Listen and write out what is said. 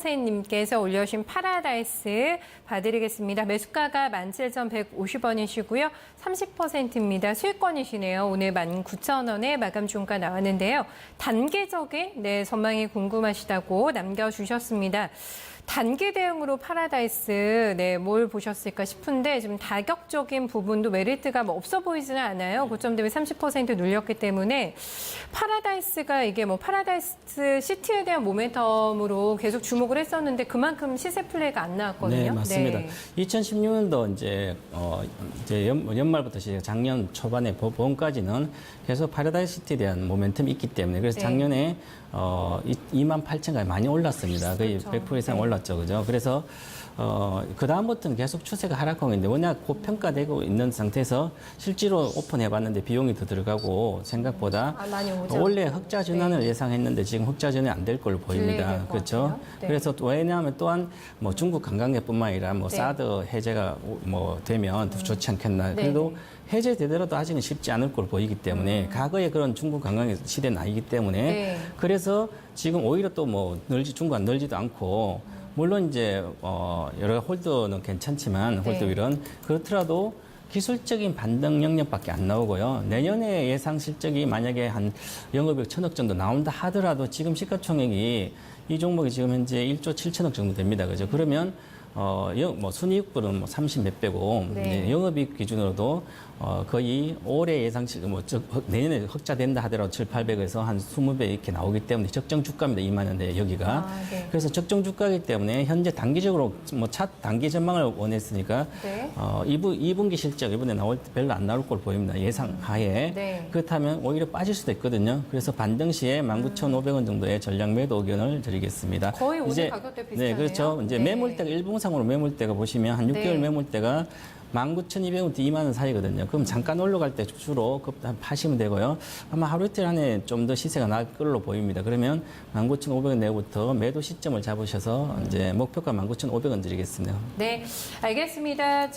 김성세님께서 올려주신 파라다이스 봐드리겠습니다. 매수가가 17,150원이시고요. 30%입니다. 수익권이시네요. 오늘 19,000원에 마감 중가 나왔는데요. 단계적인 네, 전망이 궁금하시다고 남겨주셨습니다. 단기 대응으로 파라다이스 네, 뭘 보셨을까 싶은데 좀 다격적인 부분도 메리트가 뭐 없어 보이지는 않아요. 고점 대비 30% 눌렸기 때문에 파라다이스가 이게 뭐 파라다이스 시티에 대한 모멘텀으로 계속 주목을 했었는데 그만큼 시세 플레이가 안 나왔거든요. 네, 맞습니다. 네. 2016년도 이제 어 이제 연, 연말부터 시작 작년 초반에 보- 봄까지는 계속 파라다이스 시티에 대한 모멘텀이 있기 때문에 그래서 네. 작년에 어 2만 8천까지 많이 올랐습니다. 거의 그렇죠. 100% 이상 네. 올랐죠, 그죠? 그래서 어, 그다음부터는 계속 추세가 하락하고 있는데 워낙 고평가되고 있는 상태에서 실제로 오픈해봤는데 비용이 더 들어가고 생각보다 아. 원래 흑자 전환을 예상했는데 지금 흑자 전환이 안 될 걸로 보입니다. 그렇죠? 네. 그래서 또 왜냐하면 또한 뭐 중국 관광객뿐만 아니라 뭐 네. 사드 해제가 오- 뭐 되면 더 좋지 않겠나. 네. 그래도 해제되더라도 아직은 쉽지 않을 걸로 보이기 때문에 과거에 그런 중국 관광객 시대는 아니기 때문에 음. 네. 그래서 지금 오히려 또 뭐 늘지 중국 안 늘지도 않고 물론 이제 어 여러 홀더는 괜찮지만 네. 홀더 윌은 그렇더라도 기술적인 반등 영역밖에 안 나오고요. 내년에 예상 실적이 만약에 한 영업이익 천억 정도 나온다 하더라도 지금 시가총액이 이 종목이 지금 현재 1조 7천억 정도 됩니다. 그죠? 그러면 어, 영, 뭐 순이익분은 뭐 30몇 배고 네. 네, 영업이익 기준으로도 어, 거의 올해 예상치 뭐 저, 흑- 내년에 흑자된다 하더라도 7, 800에서 한 20배 이렇게 나오기 때문에 적정 주가입니다. 2만 원대 여기가. 아, 네. 그래서 적정 주가이기 때문에 현재 단기적으로 뭐 차 단기 전망을 원했으니까 네. 어, 2분, 2분기 실적 이번에 나올 때 별로 안 나올 걸로 보입니다. 예상 하에. 네. 그렇다면 오히려 빠질 수도 있거든요. 그래서 반등 시에 19,500원 정도의 전량 매도 의견을 드리겠습니다. 거의 오늘 가격대 비슷하네요. 네, 그렇죠. 이제 네. 매물대가 일 봉상으로 매물대가 보시면 한 6개월 네. 매물대가 19,200원부터 2만 원 사이거든요. 그럼 잠깐 올라갈 때 주로 그 파시면 되고요. 아마 하루 이틀 안에 좀 더 시세가 나을 걸로 보입니다. 그러면 19,500원 내부터 매도 시점을 잡으셔서 이제 목표가 19,500원 드리겠습니다. 네, 알겠습니다.